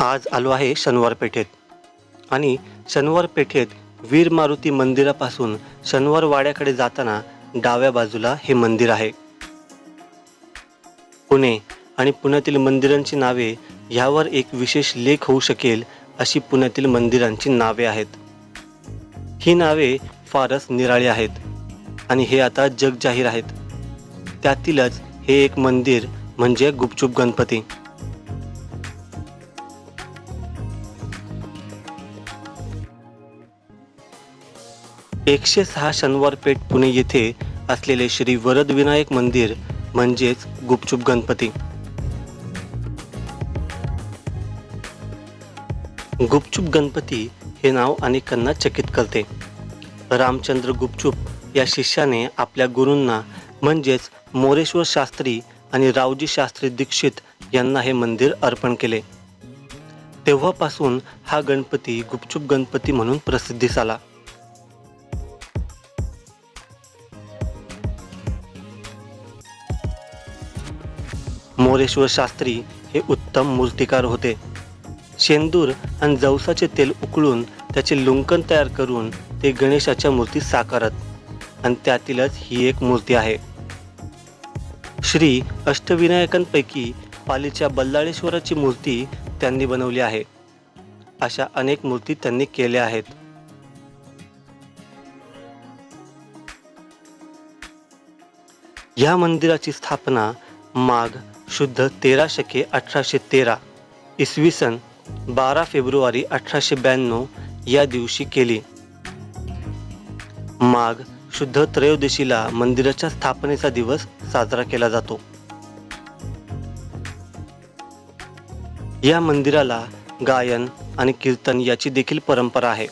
आज आलो आहे शनिवार पेठेत. आणि शनिवार पेठेत वीर मारुती मंदिरापासून शनिवार वाड्याकडे जाताना डाव्या बाजूला हे मंदिर आहे. पुणे आणि पुण्यातील मंदिरांची नावे ह्यावर एक विशेष लेख होऊ शकेल अशी पुण्यातील मंदिरांची नावे आहेत. ही नावे फारच निराळी आहेत आणि हे आता जगजाहीर आहेत. त्यातीलच हे एक मंदिर म्हणजे गुपचूप गणपती. एकशे सहा शनिवार पेठ पुणे येथे असलेले श्री वरदविनायक मंदिर म्हणजेच गुपचूप गणपती. गुपचूप गणपती हे नाव अनेकांना चकित करते. रामचंद्र गुपचूप या शिष्याने आपल्या गुरूंना म्हणजेच मोरेश्वर शास्त्री आणि रावजी शास्त्री दीक्षित यांना हे मंदिर अर्पण केले. तेव्हापासून हा गणपती गुपचूप गणपती म्हणून प्रसिद्धीस आला मोरेश्वर शास्त्री हे उत्तम मूर्तिकार होते. शेंदूर आणि जवसाचे तेल उकळून त्याचे लुंकन तयार करून ते गणेशाच्या मूर्ती साकारत आणि त्यातीलच ही एक मूर्ती आहे. श्री अष्टविनायकांपैकी पालीच्या बल्लाळेश्वराची मूर्ती त्यांनी बनवली आहे. अशा अनेक मूर्ती त्यांनी केल्या आहेत. या मंदिराची स्थापना माघ शुद्ध तेरा शके अठराशे तेरा इसवी सन बारा फेब्रुवारी अठराशे ब्याण्णव या दिवशी केली. माघ शुद्ध त्रयोदशीला मंदिराच्या स्थापनेचा दिवस साजरा केला जातो. या मंदिराला गायन आणि कीर्तन याची देखील परंपरा आहे.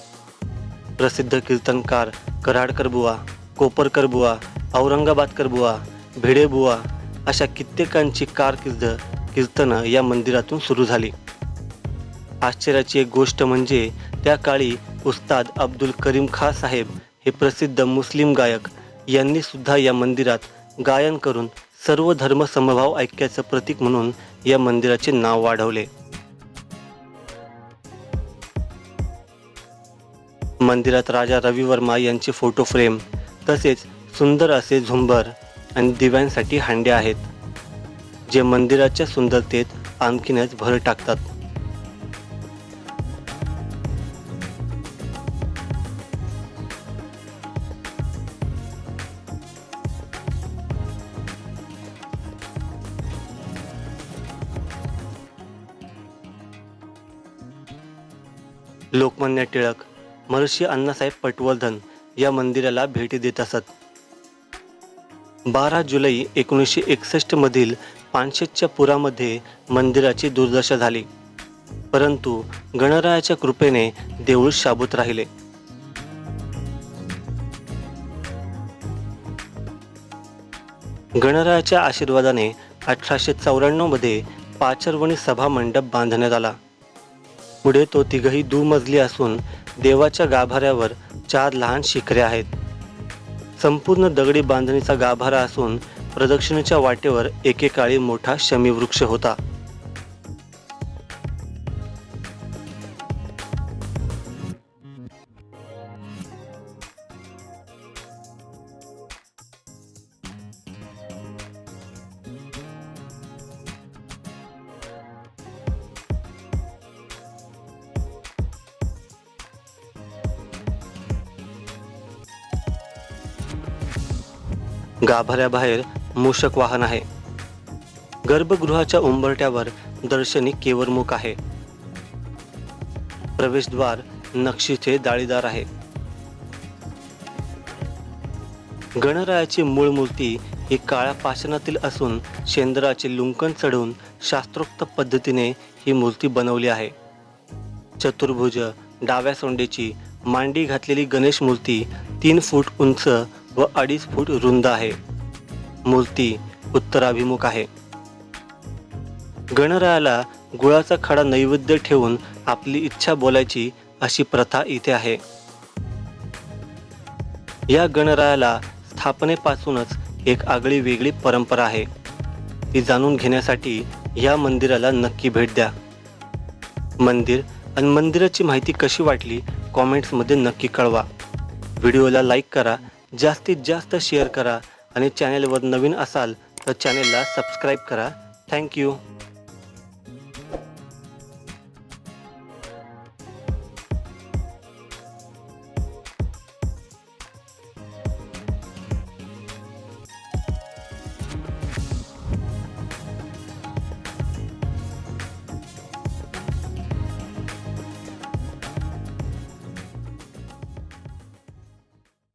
प्रसिद्ध कीर्तनकार कराडकर बुवा कोपरकर बुवा औरंगाबादकर बुवा भिडेबुवा अशा कित्येकांची कारकीर्द कीर्तनं या मंदिरातून सुरू झाली. आश्चर्याची एक गोष्ट म्हणजे त्या काळी उस्ताद अब्दुल करीम खा साहेब हे प्रसिद्ध मुस्लिम गायक यांनी सुद्धा या मंदिरात गायन करून सर्व धर्म समभाव ऐक्याचं प्रतीक म्हणून या मंदिराचे नाव वाढवले. मंदिरात राजा रवी वर्मा यांचे फोटो फ्रेम तसेच सुंदर असे झुंबर आणि दिव्यांसाठी हांडे आहेत जे मंदिराच्या सुंदरतेत आणखीनच भर टाकतात. लोकमान्य टिळक महर्षी अण्णासाहेब पटवर्धन या मंदिराला भेटी देत असत. बारा जुलै एकोणीसशे एकसष्ट मधील पानशेतच्या पुरामध्ये मंदिराची दुर्दशा झाली. परंतु गणरायाच्या कृपेने देऊळ शाबूत राहिले. गणरायाच्या आशीर्वादाने अठराशे चौऱ्याण्णवमध्ये पाचरवणी सभा मंडप बांधण्यात आला. पुढे तो तिघही दुमजली असून देवाच्या गाभाऱ्यावर चार लहान शिखरे आहेत. संपूर्ण दगडी बांधणीचा गाभारा असून प्रदक्षिणेच्या वाटेवर एकेकाळी मोठा शमीवृक्ष होता. गाभाऱ्याबाहेर मूषक वाहन आहे. गर्भगृहाच्या उंबरट्यावर दर्शनी केवरमुख आहे. प्रवेशद्वार नक्षीचे दाळीदार आहे. गणरायाची मूळ मूर्ती ही काळ्या पाषाणातील असून शेंद्राचे लुंकन चढवून शास्त्रोक्त पद्धतीने ही मूर्ती बनवली आहे. चतुर्भुज डाव्या सोंडेची मांडी घातलेली गणेश मूर्ती तीन फूट उंच व अडीच फूट रुंद आहे. मूर्ती उत्तराभिमुख आहे. गणरायाला गुळाचा खडा नैवेद्य ठेवून आपली इच्छा बोलायची अशी प्रथा इथे आहे. या गणरायाला स्थापनेपासूनच एक आगळी वेगळी परंपरा आहे. ती जाणून घेण्यासाठी या मंदिराला नक्की भेट द्या. मंदिर आणि मंदिराची माहिती कशी वाटली कॉमेंट्समध्ये नक्की कळवा. व्हिडिओला लाईक करा जास्तीत जास्त शेअर करा आणि चॅनेलवर नवीन असाल तर चॅनेलला सबस्क्राईब करा. थँक्यू